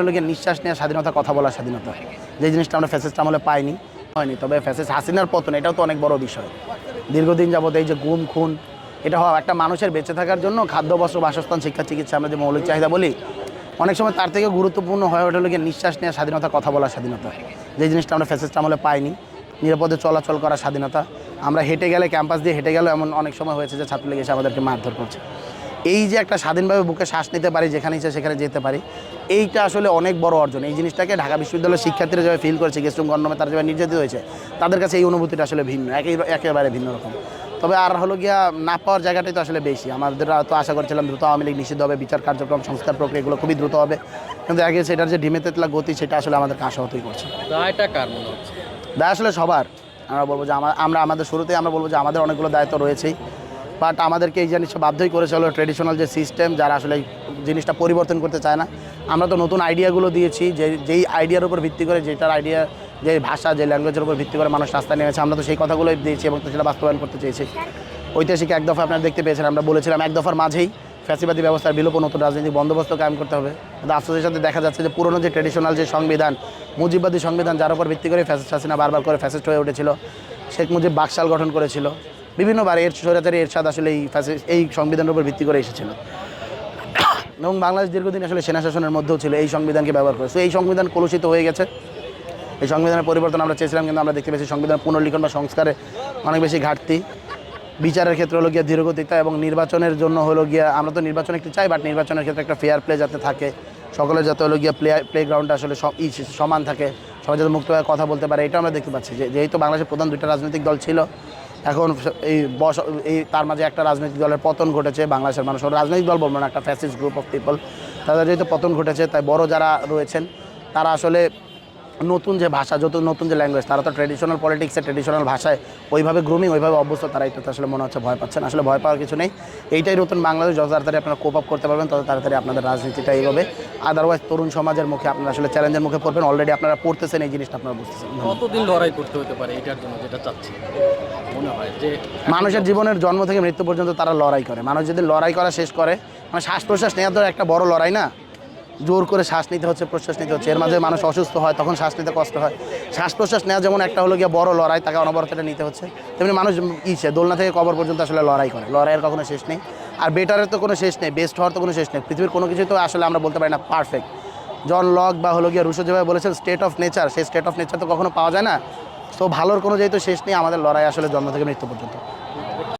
গিয়ে নিঃশ্বাস নেওয়ার স্বাধীনতা কথা বলার স্বাধীনতা। যে জিনিসটা আমরা ফ্যাসেস্ট আমলে পাইনি, হয়নি। তবে ফ্যাসেস হাসিনার পতন, এটাও তো অনেক বড় বিষয়। দীর্ঘদিন যাবত এই যে গুম, খুন, এটা হওয়া একটা মানুষের বেঁচে থাকার জন্য খাদ্য, বস্ত্র, বাসস্থান, শিক্ষা, চিকিৎসা, আমরা যে মৌলিক চাহিদা বলি, অনেক সময় তার থেকে গুরুত্বপূর্ণ হয়ে ওঠে গিয়ে নিঃশ্বাস নেওয়ার স্বাধীনতা কথা বলার স্বাধীনতা। যে জিনিসটা আমরা ফ্যাসেস্ট আমলে পাইনি, নিরাপদে চলাচল করার স্বাধীনতা। আমরা হেঁটে গেলে, ক্যাম্পাস দিয়ে হেঁটে গেলে এমন অনেক সময় হয়েছে যে ছাত্রলীগ এসে আমাদেরকে মারধর করছে। এই যে একটা স্বাধীনভাবে বুকে শ্বাস নিতে পারি যেখানে ইচ্ছে সেখানে যেতে পারি এইটা আসলে অনেক বড় অর্জন। এই জিনিসটাকে ঢাকা বিশ্ববিদ্যালয়ের শিক্ষার্থীরা যেভাবে ফিল করেছে গেস্টুম গণ্যমে তারা যেভাবে নির্যাতিত হয়েছে তাদের কাছে এই অনুভূতিটা আসলে ভিন্ন একই একেবারে ভিন্ন রকম। তবে আর হলো গিয়া না পাওয়ার জায়গাটাই তো আসলে বেশি। আমাদের তো আশা করছিলাম দ্রুত আওয়ামী লীগ নিষিদ্ধ হবে বিচার কার্যক্রম সংস্কার প্রক্রিয়া এগুলো খুবই দ্রুত হবে। কিন্তু আগে সেটার যে ঢিমে তেতলা গতি সেটা আসলে আমাদেরকে আশাহতই করছে। দায়টা কার মনে হচ্ছে? দায় আসলে সবার। আমরা বলব যে আমার আমরা আমাদের শুরুতেই আমরা বলব যে আমাদের অনেকগুলো দায়িত্ব রয়েছেই। বাট আমাদেরকে এই জিনিসটা বাধ্যই করেছে হলো ট্রেডিশনাল যে সিস্টেম যারা আসলে এই জিনিসটা পরিবর্তন করতে চায় না। আমরা তো নতুন আইডিয়াগুলো দিয়েছি, যে, যেই আইডিয়ার উপর ভিত্তি করে, যেটার আইডিয়া যে ভাষা, যে ল্যাঙ্গুয়েজের উপর ভিত্তি করে মানুষ রাস্তায় নেমেছে, আমরা তো সেই কথাগুলোই দিয়েছি এবং সেটা বাস্তবায়ন করতে চেয়েছি। ঐতিহাসিক এক দফা আপনারা দেখতে পেয়েছেন, আমরা বলেছিলাম এক দফার মাঝেই ফ্যাসিবাদী ব্যবস্থার বিলোপ নতুন রাজনৈতিক বন্দোবস্ত কায়েম করতে হবে। কিন্তু আফসোসের সাথে দেখা যাচ্ছে যে পুরনো যে ট্রেডিশনাল যে সংবিধান, মুজিববাদী সংবিধান, যার উপর ভিত্তি করে ফ্যাসিস্ট হাসিনা বারবার করে ফ্যাসিস্ট হয়ে উঠেছিল, শেখ মুজিব বাকশাল গঠন করেছিল। বিভিন্নবার এর স্বৈরাচারী এরশাদ আসলে এই এই সংবিধানের উপর ভিত্তি করে এসেছিল। এবং বাংলাদেশ দীর্ঘদিন আসলে সেনা শাসনের মধ্যেও ছিল এই সংবিধানকে ব্যবহার করে। So, এই সংবিধান কলুষিত হয়ে গেছে। এই সংবিধানের পরিবর্তন আমরা চেয়েছিলাম কিন্তু আমরা দেখতে পেয়েছি সংবিধান পুনর্লিখন বা সংস্কারে অনেক বেশি ঘাটতি। বিচারের ক্ষেত্রে হলো গিয়া ধীরগতিতা এবং নির্বাচনের জন্য হলো গিয়া আমরা তো নির্বাচন একটু চাই বাট নির্বাচনের ক্ষেত্রে একটা ফেয়ার প্লে যাতে থাকে। সকলের যাতে হলো গিয়া প্লে গ্রাউন্ডটা আসলে সমান থাকে। সবাই যাতে মুক্তভাবে কথা বলতে পারে এটা আমরা দেখতে পাচ্ছি। যে যেহেতু বাংলাদেশের প্রধান দুইটা রাজনৈতিক দল ছিল এখন এই বস, এই তার মাঝে একটা রাজনৈতিক দলের পতন ঘটেছে, বাংলাদেশের মানুষ রাজনৈতিক দল বলব না, একটা ফ্যাসিস্ট গ্রুপ অফ পিপল তাদের যেহেতু পতন ঘটেছে, তাই বড় যারা রয়েছেন, তারা আসলে নতুন যে ভাষা যত নতুন যে ল্যাঙ্গুয়েজ তারা তো ট্রেডিশনাল পলিটিক্সে ট্রেডিশনাল ভাষায় ওইভাবে গ্রুমিং ওইভাবে অভ্যস্ত তারা এটা আসলে মনে হচ্ছে ভয় পাচ্ছেন আসলে ভয় পাওয়ার কিছু নেই। এইটাই নতুন বাংলাদেশ যত তাড়াতাড়ি আপনারা কোপ আপ করতে পারবেন তত তাড়াতাড়ি আপনাদের রাজনীতিটা এগোবে। আদারওয়াইজ তরুণ সমাজের মুখে আপনারা আসলে চ্যালেঞ্জের মুখে পড়বেন। অলরেডি আপনারা পড়তেছেন এই জিনিসটা আপনারা বুঝতেছেন। কতদিন লড়াই করতে হতে পারে? এটার জন্য যেটা চাচ্ছি। মনে হয় যে মানুষের জীবনের জন্ম থেকে মৃত্যু পর্যন্ত তারা লড়াই করে। মানুষ যদি লড়াই করা শেষ করে মানে শ্বাস প্রশ্বাস নেওয়া তো একটা বড় লড়াই না? জোর করে শ্বাস নিতে হচ্ছে, প্রশ্বাস নিতে হচ্ছে। এর মাঝে মানুষ অসুস্থ হয়, তখন শ্বাস নিতে কষ্ট হয়। শ্বাস প্রশ্বাস নেওয়া যেমন একটা হলো গিয়ে বড় লড়াই, তাকে অনবরত এটা নিতে হচ্ছে। তেমনি মানুষ ইচ্ছে দোলনা থেকে কবর পর্যন্ত আসলে লড়াই করে। লড়াইয়ের কখনো শেষ নেই। আর বেটারের তো কোনো শেষ নেই, বেস্ট হওয়ার তো কোনো শেষ নেই। পৃথিবীর কোনো কিছু তো আসলে আমরা বলতে পারি না পারফেক্ট জন লক বা হলো গিয়ে রুশো যেভাবে বলেছেন স্টেট অফ নেচার সেই স্টেট অফ নেচার তো কখনো পাওয়া যায় না। তো ভালোর কোনো যেহেতু শেষ নেই, আমাদের লড়াই আসলে জন্ম থেকে মৃত্যু পর্যন্ত।